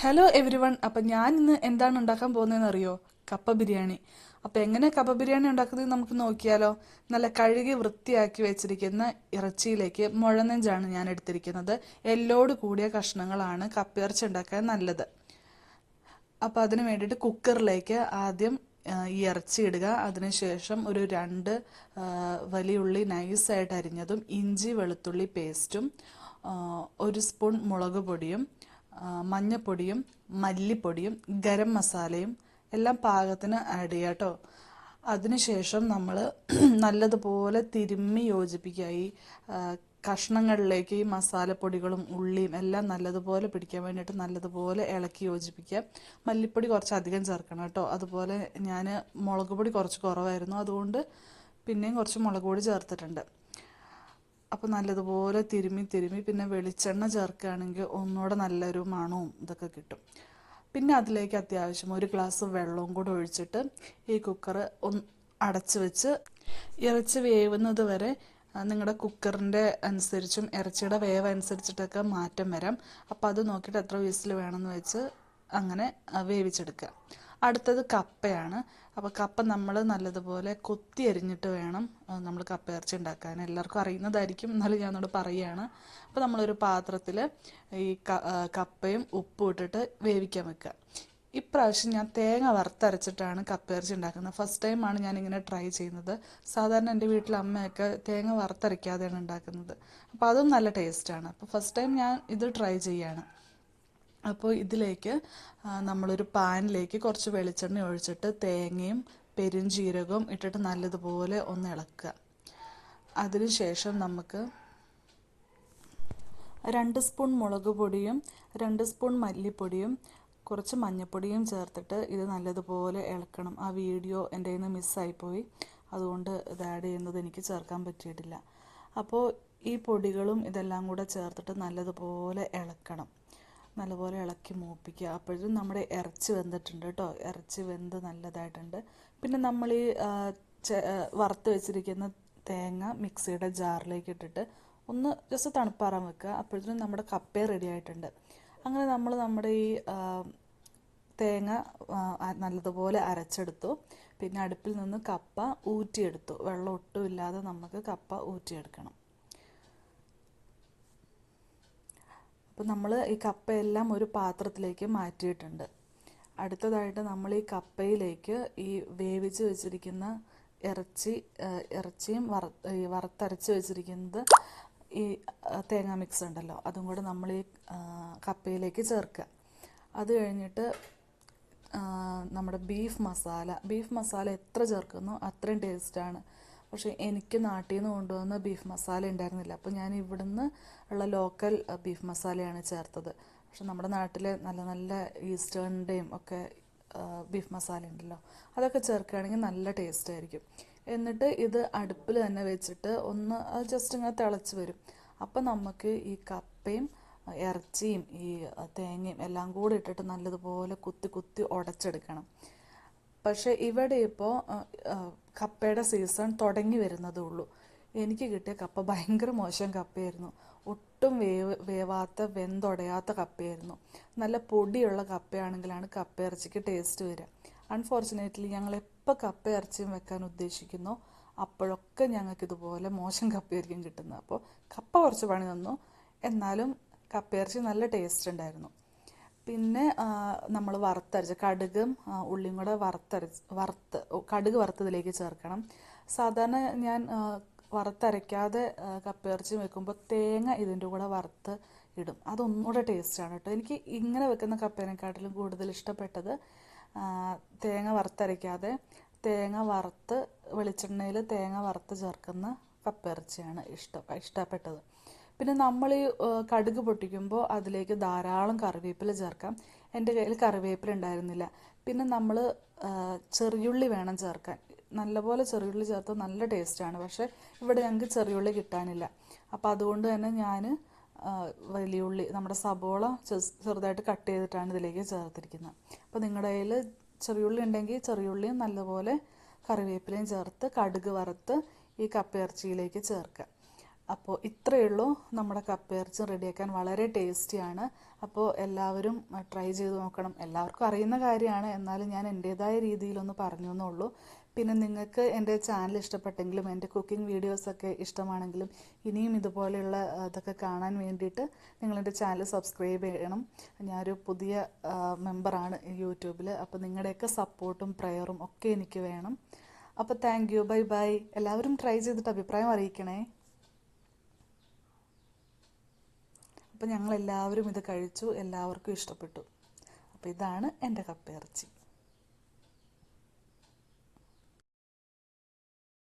Hello every one അപ്പം ഞാൻ ഇന്ന് എന്താണ് ഉണ്ടാക്കാൻ പോകുന്നതെന്ന് അറിയോ കപ്പ ബിരിയാണി. അപ്പം എങ്ങനെ കപ്പ ബിരിയാണി ഉണ്ടാക്കുന്നത് നമുക്ക് നോക്കിയാലോ? നല്ല കഴുകി വൃത്തിയാക്കി വെച്ചിരിക്കുന്ന ഇറച്ചിയിലേക്ക് മുഴനെഞ്ചാണ് ഞാൻ എടുത്തിരിക്കുന്നത്. എല്ലോട് കൂടിയ കഷ്ണങ്ങളാണ് കപ്പയിറച്ചി ഉണ്ടാക്കാൻ നല്ലത്. അപ്പോൾ അതിന് വേണ്ടിയിട്ട് കുക്കറിലേക്ക് ആദ്യം ഈ ഇറച്ചി ഇടുക. അതിനുശേഷം ഒരു രണ്ട് വലിയ ഉള്ളി നൈസായിട്ട് അരിഞ്ഞതും ഇഞ്ചി വെളുത്തുള്ളി പേസ്റ്റും ഒരു സ്പൂൺ മുളക് പൊടിയും മഞ്ഞപ്പൊടിയും മല്ലിപ്പൊടിയും ഗരം മസാലയും എല്ലാം പാകത്തിന് ആഡ് ചെയ്യുക കേട്ടോ അതിനുശേഷം നമ്മൾ നല്ലതുപോലെ തിരുമ്മി യോജിപ്പിക്കുക. ഈ കഷ്ണങ്ങളിലേക്ക് ഈ മസാലപ്പൊടികളും ഉള്ളിയും എല്ലാം നല്ലതുപോലെ പിടിക്കാൻ വേണ്ടിയിട്ട് നല്ലതുപോലെ ഇളക്കി യോജിപ്പിക്കുക. മല്ലിപ്പൊടി കുറച്ച് അധികം ചേർക്കണം കേട്ടോ. അതുപോലെ ഞാൻ മുളക് പൊടി കുറച്ച് കുറവായിരുന്നു. അതുകൊണ്ട് പിന്നെയും കുറച്ച് മുളക് പൊടി ചേർത്തിട്ടുണ്ട്. അപ്പോൾ നല്ലതുപോലെ തിരുമ്മി തിരുമ്മി പിന്നെ വെളിച്ചെണ്ണ ചേർക്കുകയാണെങ്കിൽ ഒന്നുകൂടെ നല്ലൊരു മണവും ഇതൊക്കെ കിട്ടും. പിന്നെ അതിലേക്ക് അത്യാവശ്യം ഒരു ഗ്ലാസ് വെള്ളവും കൂടെ ഒഴിച്ചിട്ട് ഈ കുക്കർ ഒന്ന് അടച്ച് വെച്ച് ഇറച്ചി വേവുന്നത് വരെ നിങ്ങളുടെ കുക്കറിന്റെ അനുസരിച്ചും ഇറച്ചിയുടെ വേവ് അനുസരിച്ചിട്ടൊക്കെ മാറ്റം വരാം. അപ്പോൾ അത് നോക്കിയിട്ട് എത്ര വിസിൽ വേണമെന്ന് വെച്ച് അങ്ങനെ വേവിച്ചെടുക്കുക. അടുത്തത് കപ്പയാണ്. അപ്പോൾ കപ്പ നമ്മൾ നല്ലതുപോലെ കൊത്തി അരിഞ്ഞിട്ട് വേണം നമ്മൾ കപ്പ ഇറച്ചി ഉണ്ടാക്കാൻ. എല്ലാവർക്കും അറിയുന്നതായിരിക്കും. എന്നാലും ഞാനോട് പറയുകയാണ് അപ്പോൾ നമ്മളൊരു പാത്രത്തിൽ ഈ കപ്പയും ഉപ്പും ഇട്ടിട്ട് വേവിക്കാൻ വെക്കുക. ഇപ്രാവശ്യം ഞാൻ തേങ്ങ വറുത്തരച്ചിട്ടാണ് കപ്പയിറച്ചി ഉണ്ടാക്കുന്നത്. ഫസ്റ്റ് ടൈമാണ് ഞാനിങ്ങനെ ട്രൈ ചെയ്യുന്നത്. സാധാരണ എന്റെ വീട്ടിൽ അമ്മയൊക്കെ തേങ്ങ വറുത്തരയ്ക്കാതെയാണ് ഉണ്ടാക്കുന്നത്. അപ്പോൾ അതും നല്ല ടേസ്റ്റാണ് അപ്പോൾ ഫസ്റ്റ് ടൈം ഞാൻ ഇത് ട്രൈ ചെയ്യാണ്. അപ്പോൾ ഇതിലേക്ക് നമ്മളൊരു പാനിലേക്ക് കുറച്ച് വെളിച്ചെണ്ണ ഒഴിച്ചിട്ട് തേങ്ങയും പെരുംജീരകവും ഇട്ടിട്ട് നല്ലതുപോലെ ഒന്ന് ഇളക്കുക. അതിനുശേഷം നമുക്ക് രണ്ട് സ്പൂൺ മുളക് പൊടിയും രണ്ട് സ്പൂൺ മല്ലിപ്പൊടിയും കുറച്ച് മഞ്ഞൾപ്പൊടിയും ചേർത്തിട്ട് ഇത് നല്ലതുപോലെ ഇളക്കണം. ആ വീഡിയോ എന്റെ കയ്യിൽ നിന്ന് മിസ്സായിപ്പോയി. അതുകൊണ്ട് ഇത് ആഡ് ചെയ്യുന്നത് എനിക്ക് ചേർക്കാൻ പറ്റിയിട്ടില്ല. അപ്പോൾ ഈ പൊടികളും ഇതെല്ലാം കൂടെ ചേർത്തിട്ട് നല്ലതുപോലെ ഇളക്കണം. നല്ലപോലെ ഇളക്കി മൂപ്പിക്കുക. അപ്പോഴും നമ്മുടെ ഇറച്ചി വെന്തിട്ടുണ്ട് കേട്ടോ. ഇറച്ചി വെന്ത് നല്ലതായിട്ടുണ്ട്. പിന്നെ നമ്മൾ ഈ വറുത്ത് വെച്ചിരിക്കുന്ന തേങ്ങ മിക്സിയുടെ ജാറിലേക്ക് ഇട്ടിട്ട് ഒന്ന് ജസ്റ്റ് തണുപ്പാറാൻ വെക്കുക. അപ്പോഴത്തേനും നമ്മുടെ കപ്പ റെഡി ആയിട്ടുണ്ട്. അങ്ങനെ നമ്മൾ നമ്മുടെ ഈ തേങ്ങ നല്ലതുപോലെ അരച്ചെടുത്തു. പിന്നെ അടുപ്പിൽ നിന്ന് കപ്പ ഊറ്റിയെടുത്തു. വെള്ളം ഒട്ടുമില്ലാതെ നമുക്ക് കപ്പ ഊറ്റിയെടുക്കണം. അപ്പോൾ നമ്മൾ ഈ കപ്പയെല്ലാം ഒരു പാത്രത്തിലേക്ക് മാറ്റിയിട്ടുണ്ട്. അടുത്തതായിട്ട് നമ്മൾ ഈ കപ്പയിലേക്ക് ഈ വേവിച്ച് വെച്ചിരിക്കുന്ന ഇറച്ചി ഇറച്ചിയും വറ വറുത്തരച്ച് വെച്ചിരിക്കുന്നത് ഈ തേങ്ങ മിക്സ് ഉണ്ടല്ലോ അതും കൂടെ നമ്മൾ ഈ കപ്പയിലേക്ക് ചേർക്കുക. അത് കഴിഞ്ഞിട്ട് നമ്മുടെ ബീഫ് മസാല. ബീഫ് മസാല എത്ര ചേർക്കുന്നു? അത്രയും ടേസ്റ്റാണ്. പക്ഷേ എനിക്ക് നാട്ടിൽ നിന്ന് കൊണ്ടുവന്ന ബീഫ് മസാല ഉണ്ടായിരുന്നില്ല. അപ്പോൾ ഞാൻ ഇവിടുന്ന് ഉള്ള ലോക്കൽ ബീഫ് മസാലയാണ് ചേർത്തത്. പക്ഷെ നമ്മുടെ നാട്ടിലെ നല്ല നല്ല ഈസ്റ്റേണിന്റെയും ഒക്കെ ബീഫ് മസാല ഉണ്ടല്ലോ. അതൊക്കെ ചേർക്കുകയാണെങ്കിൽ നല്ല ടേസ്റ്റ് ആയിരിക്കും. എന്നിട്ട് ഇത് അടുപ്പിൽ തന്നെ വെച്ചിട്ട് ഒന്ന് ജസ്റ്റ് ഇങ്ങനെ തിളച്ച് വരും. അപ്പം നമുക്ക് ഈ കപ്പയും ഇറച്ചിയും ഈ തേങ്ങയും എല്ലാം കൂടി ഇട്ടിട്ട് നല്ലതുപോലെ കുത്തി കുത്തി ഉടച്ചെടുക്കണം. പക്ഷേ ഇവിടെ ഇപ്പോൾ കപ്പയുടെ സീസൺ തുടങ്ങി വരുന്നതേ ഉള്ളൂ. എനിക്ക് കിട്ടിയ കപ്പ ഭയങ്കര മോശം കപ്പയായിരുന്നു. ഒട്ടും വേവ് വേവാത്ത വെന്തുടയാത്ത കപ്പയായിരുന്നു. നല്ല പൊടിയുള്ള കപ്പയാണെങ്കിലാണ് കപ്പ ഇറച്ചിക്ക് ടേസ്റ്റ് വരിക. അൺഫോർച്ചുനേറ്റ്ലി ഞങ്ങൾ എപ്പോൾ കപ്പ ഇറച്ചിയും വെക്കാൻ ഉദ്ദേശിക്കുന്നു അപ്പോഴൊക്കെ ഞങ്ങൾക്ക് ഇതുപോലെ മോശം കപ്പയായിരിക്കും കിട്ടുന്നത്. അപ്പോൾ കപ്പ കുറച്ച് പണി തന്നു. എന്നാലും കപ്പയിറച്ചി നല്ല ടേസ്റ്റ് ഉണ്ടായിരുന്നു. പിന്നെ നമ്മൾ വറുത്തരച്ച് കടുകും ഉള്ളിയും കൂടെ വറുത്തരച്ച് വറുത്ത് കടുക് വറുത്തതിലേക്ക് ചേർക്കണം. സാധാരണ ഞാൻ വറുത്തരയ്ക്കാതെ കപ്പയിറച്ചി വെക്കുമ്പോൾ തേങ്ങ ഇതിന്റെ കൂടെ വറുത്ത് ഇടും. അതൊന്നുകൂടെ ടേസ്റ്റാണ് കേട്ടോ. എനിക്ക് ഇങ്ങനെ വെക്കുന്ന കപ്പേനെക്കാട്ടിലും കൂടുതൽ ഇഷ്ടപ്പെട്ടത് തേങ്ങ വറുത്തരയ്ക്കാതെ തേങ്ങ വറുത്ത് വെളിച്ചെണ്ണയിൽ തേങ്ങ വറുത്ത് ചേർക്കുന്ന കപ്പയിറച്ചിയാണ് ഇഷ്ടം ഇഷ്ടപ്പെട്ടത്. പിന്നെ നമ്മൾ കടുക് പൊട്ടിക്കുമ്പോൾ അതിലേക്ക് ധാരാളം കറിവേപ്പില ചേർക്കാം. എന്റെ കയ്യിൽ കറിവേപ്പില ഉണ്ടായിരുന്നില്ല. പിന്നെ നമ്മൾ ചെറിയുള്ളി വേണം ചേർക്കാൻ. നല്ലപോലെ ചെറിയുള്ളി ചേർത്ത് നല്ല ടേസ്റ്റാണ്. പക്ഷേ ഇവിടെ ഞങ്ങൾക്ക് ചെറിയുള്ളി കിട്ടാനില്ല. അപ്പോൾ അതുകൊണ്ട് തന്നെ ഞാൻ വലിയ ഉള്ളി നമ്മുടെ സബോള ചെറുതായിട്ട് കട്ട് ചെയ്തിട്ടാണ് ഇതിലേക്ക് ചേർത്തിരിക്കുന്നത്. അപ്പോൾ നിങ്ങളുടെ കയ്യിൽ ചെറിയുള്ളി ഉണ്ടെങ്കിൽ ചെറിയുള്ളിയും നല്ലപോലെ കറിവേപ്പിലയും ചേർത്ത് കടുക് വറുത്ത് ഈ കപ്പയിറച്ചിയിലേക്ക് ചേർക്കുക. അപ്പോൾ ഇത്രയേ ഉള്ളൂ നമ്മുടെ കപ്പയിറച്ചി റെഡിയാക്കാൻ വളരെ ടേസ്റ്റിയാണ്. അപ്പോൾ എല്ലാവരും ട്രൈ ചെയ്ത് നോക്കണം. എല്ലാവർക്കും അറിയുന്ന കാര്യമാണ്. എന്നാലും ഞാൻ എന്റേതായ രീതിയിലൊന്ന് പറഞ്ഞു എന്നുള്ളൂ. പിന്നെ നിങ്ങൾക്ക് എന്റെ ചാനൽ ഇഷ്ടപ്പെട്ടെങ്കിലും എന്റെ കുക്കിംഗ് വീഡിയോസൊക്കെ ഇഷ്ടമാണെങ്കിലും ഇനിയും ഇതുപോലെയുള്ള ഇതൊക്കെ കാണാൻ വേണ്ടിയിട്ട് നിങ്ങളെന്റെ ചാനൽ സബ്സ്ക്രൈബ് ചെയ്യണം. ഞാനൊരു പുതിയ മെമ്പറാണ് യൂട്യൂബിൽ അപ്പോൾ നിങ്ങളുടെയൊക്കെ സപ്പോർട്ടും പ്രയറും ഒക്കെ എനിക്ക് വേണം. അപ്പോൾ താങ്ക് യു. Bye bye. എല്ലാവരും ട്രൈ ചെയ്തിട്ട് അഭിപ്രായം അറിയിക്കണേ. അപ്പോൾ ഞങ്ങളെല്ലാവരും ഇത് കഴിച്ചു എല്ലാവർക്കും ഇഷ്ടപ്പെട്ടു. അപ്പോൾ ഇതാണ് എന്റെ കപ്പയിറച്ചി.